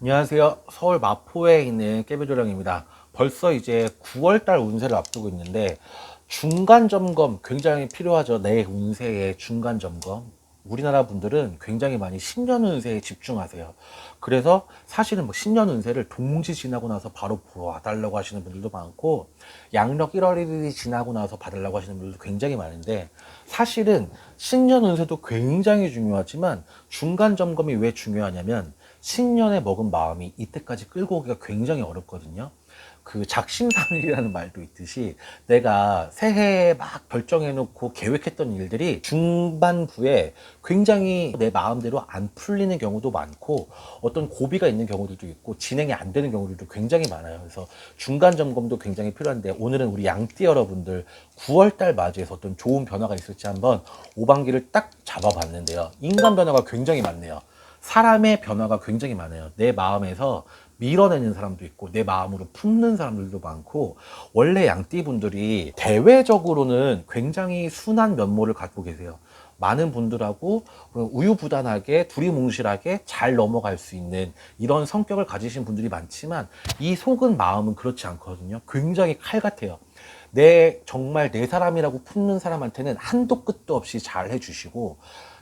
안녕하세요. 서울 마포에 있는 깨비조령입니다. 벌써 이제 9월달 운세를 앞두고 있는데 중간 점검 굉장히 필요하죠. 내 운세의 중간 점검. 우리나라 분들은 굉장히 많이 신년 운세에 집중하세요. 그래서 사실은 뭐 신년 운세를 동지 지나고 나서 바로 보러 와달라고 하시는 분들도 많고 양력 1월 1일이 지나고 나서 받으려고 하시는 분들도 굉장히 많은데 사실은 신년 운세도 굉장히 중요하지만 중간 점검이 왜 중요하냐면 신년에 먹은 마음이 이때까지 끌고 오기가 굉장히 어렵거든요. 그 작심삼일이라는 말도 있듯이 내가 새해에 막 결정해놓고 계획했던 일들이 중반부에 굉장히 내 마음대로 안 풀리는 경우도 많고 어떤 고비가 있는 경우들도 있고 진행이 안 되는 경우들도 굉장히 많아요. 그래서 중간 점검도 굉장히 필요한데 오늘은 우리 양띠 여러분들 9월달 맞이해서 어떤 좋은 변화가 있을지 한번 오반기를 딱 잡아봤는데요. 인간 변화가 굉장히 많네요. 사람의 변화가 굉장히 많아요. 내 마음에서 밀어내는 사람도 있고 내 마음으로 품는 사람들도 많고 원래 양띠 분들이 대외적으로는 굉장히 순한 면모를 갖고 계세요. 많은 분들하고 우유부단하게 두리뭉실하게 잘 넘어갈 수 있는 이런 성격을 가지신 분들이 많지만 이 속은 마음은 그렇지 않거든요. 굉장히 칼 같아요. 내 정말 내 사람이라고 품는 사람한테는 한도 끝도 없이 잘 해주시고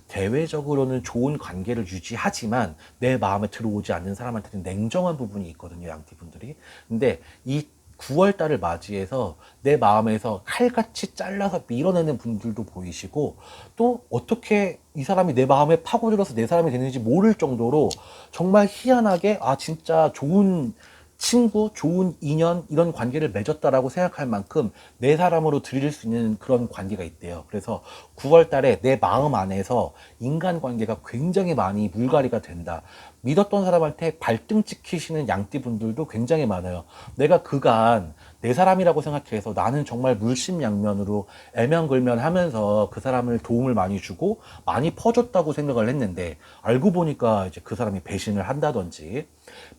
대외적으로는 좋은 관계를 유지하지만 내 마음에 들어오지 않는 사람한테는 냉정한 부분이 있거든요, 양띠분들이. 근데 이 9월 달을 맞이해서 내 마음에서 칼같이 잘라서 밀어내는 분들도 보이시고 또 어떻게 이 사람이 내 마음에 파고들어서 내 사람이 되는지 모를 정도로 정말 희한하게 아 진짜 좋은 친구, 좋은 인연 이런 관계를 맺었다라고 생각할 만큼 내 사람으로 들일 수 있는 그런 관계가 있대요. 그래서 9월 달에 내 마음 안에서 인간 관계가 굉장히 많이 물갈이가 된다. 믿었던 사람한테 발등 찍히시는 양띠 분들도 굉장히 많아요. 내가 그간 내 사람이라고 생각해서 나는 정말 물심양면으로 애면글면 하면서 그 사람을 도움을 많이 주고 많이 퍼줬다고 생각을 했는데 알고 보니까 이제 그 사람이 배신을 한다든지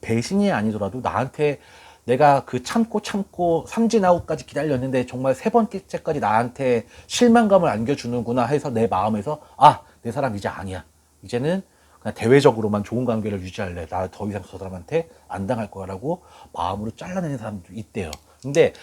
배신이 아니더라도 나한테 내가 그 참고 참고 삼진아웃까지 기다렸는데 정말 세 번째까지 나한테 실망감을 안겨주는구나 해서 내 마음에서 아 내 사람 이제 아니야. 이제는 그냥 대외적으로만 좋은 관계를 유지할래. 나 더 이상 저 사람한테 안 당할 거라고 마음으로 잘라내는 사람도 있대요 근데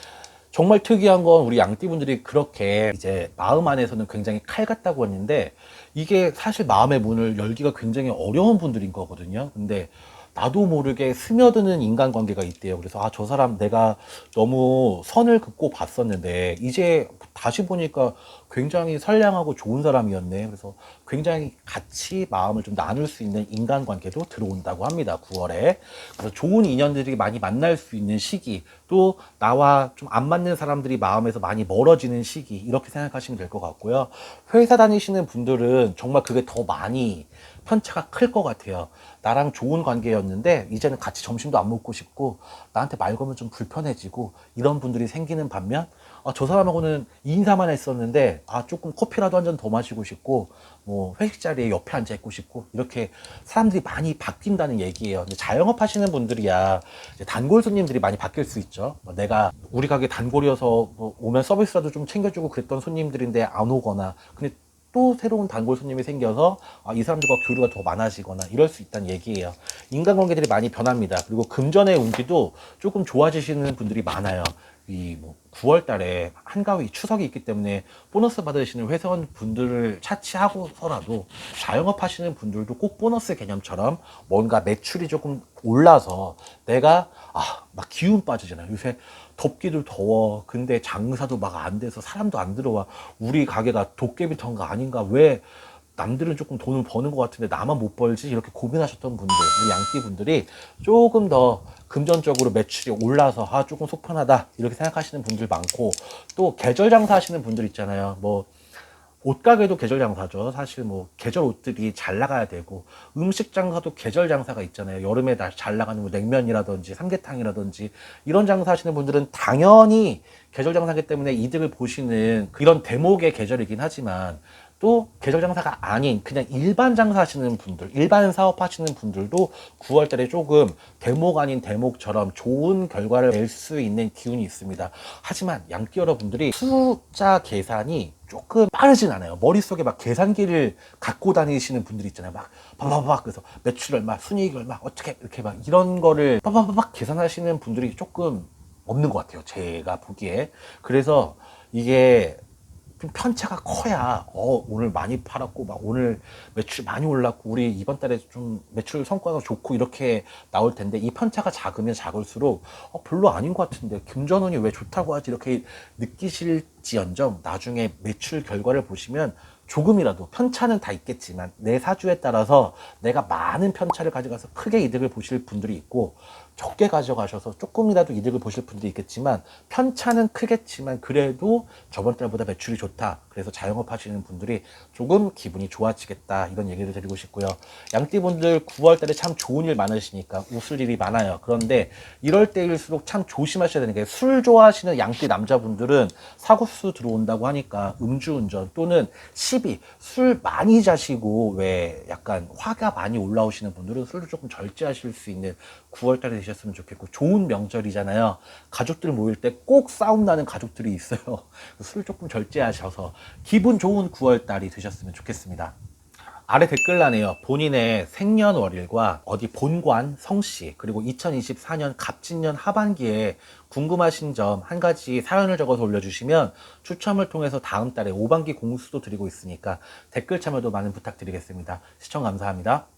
정말 특이한 건 우리 양띠분들이 그렇게 이제 마음 안에서는 굉장히 칼 같다고 했는데 이게 사실 마음의 문을 열기가 굉장히 어려운 분들인 거거든요. 근데 나도 모르게 스며드는 인간관계가 있대요. 그래서 아, 저 사람 내가 너무 선을 긋고 봤었는데 이제 다시 보니까 굉장히 선량하고 좋은 사람이었네. 그래서 굉장히 같이 마음을 좀 나눌 수 있는 인간관계도 들어온다고 합니다. 9월에. 그래서 좋은 인연들이 많이 만날 수 있는 시기, 또 나와 좀 안 맞는 사람들이 마음에서 많이 멀어지는 시기, 이렇게 생각하시면 될 것 같고요. 회사 다니시는 분들은 정말 그게 더 많이 편차가 클 것 같아요. 나랑 좋은 관계였는데 이제는 같이 점심도 안 먹고 싶고 나한테 말 걸면 좀 불편해지고 이런 분들이 생기는 반면 아, 저 사람하고는 인사만 했었는데 아 조금 커피라도 한 잔 더 마시고 싶고 뭐 회식 자리에 옆에 앉아 있고 싶고 이렇게 사람들이 많이 바뀐다는 얘기예요. 근데 자영업 하시는 분들이야 단골 손님들이 많이 바뀔 수 있죠. 뭐 내가 우리 가게 단골이어서 뭐 오면 서비스라도 좀 챙겨주고 그랬던 손님들인데 안 오거나 근데 또 새로운 단골 손님이 생겨서 아, 이 사람들과 교류가 더 많아지거나 이럴 수 있다는 얘기예요. 인간관계들이 많이 변합니다. 그리고 금전의 운기도 조금 좋아지시는 분들이 많아요. 이 뭐 9월 달에 한가위 추석이 있기 때문에 보너스 받으시는 회사원 분들을 차치하고서라도 자영업 하시는 분들도 꼭 보너스 개념처럼 뭔가 매출이 조금 올라서 내가 아, 막 기운 빠지잖아요. 요새 덥기도 더워. 근데 장사도 막 안 돼서 사람도 안 들어와. 우리 가게가 도깨비터인가 아닌가? 왜 남들은 조금 돈을 버는 것 같은데 나만 못 벌지? 이렇게 고민하셨던 분들, 우리 양띠 분들이 조금 더 금전적으로 매출이 올라서 아 조금 속편하다 이렇게 생각하시는 분들 많고 또 계절 장사 하시는 분들 있잖아요. 뭐 옷가게도 계절 장사죠. 사실 뭐 계절 옷들이 잘 나가야 되고 음식 장사도 계절 장사가 있잖아요. 여름에 다잘 나가는 뭐 냉면이라든지 삼계탕이라든지 이런 장사 하시는 분들은 당연히 계절 장사기 때문에 이득을 보시는 그런 대목의 계절이긴 하지만 또 계절 장사가 아닌 그냥 일반 장사 하시는 분들, 일반 사업 하시는 분들도 9월 달에 조금 대목 아닌 대목처럼 좋은 결과를 낼 수 있는 기운이 있습니다. 하지만 양띠 여러분들이 숫자 계산이 조금 빠르진 않아요. 머릿속에 막 계산기를 갖고 다니시는 분들이 있잖아요. 막 빠바바박 그래서 매출 얼마, 순이익 얼마, 어떻게 이렇게 막 이런 거를 빠바바박 계산하시는 분들이 조금 없는 것 같아요. 제가 보기에. 그래서 이게 좀 편차가 커야 어 오늘 많이 팔았고 막 오늘 매출 많이 올랐고 우리 이번 달에 좀 매출 성과가 좋고 이렇게 나올 텐데 이 편차가 작으면 작을수록 어 별로 아닌 것 같은데 김전원이 왜 좋다고 하지? 이렇게 느끼실지언정 나중에 매출 결과를 보시면 조금이라도 편차는 다 있겠지만 내 사주에 따라서 내가 많은 편차를 가져가서 크게 이득을 보실 분들이 있고 적게 가져가셔서 조금이라도 이득을 보실 분들이 있겠지만 편차는 크겠지만 그래도 저번 달보다 매출이 좋다. 그래서 자영업 하시는 분들이 조금 기분이 좋아지겠다. 이런 얘기를 드리고 싶고요. 양띠분들 9월 달에 참 좋은 일 많으시니까 웃을 일이 많아요. 그런데 이럴 때일수록 참 조심하셔야 되는 게 술 좋아하시는 양띠 남자분들은 사고수 들어온다고 하니까 음주운전 또는 시 비, 술 많이 자시고 왜 약간 화가 많이 올라오시는 분들은 술을 조금 절제하실 수 있는 9월 달에 되셨으면 좋겠고 좋은 명절이잖아요. 가족들 모일 때 꼭 싸움 나는 가족들이 있어요. 술 조금 절제하셔서 기분 좋은 9월 달이 되셨으면 좋겠습니다. 아래 댓글란에요. 본인의 생년월일과 어디 본관, 성씨, 그리고 2024년 갑진년 하반기에 궁금하신 점 한 가지 사연을 적어서 올려주시면 추첨을 통해서 다음 달에 5반기 공수도 드리고 있으니까 댓글 참여도 많은 부탁드리겠습니다. 시청 감사합니다.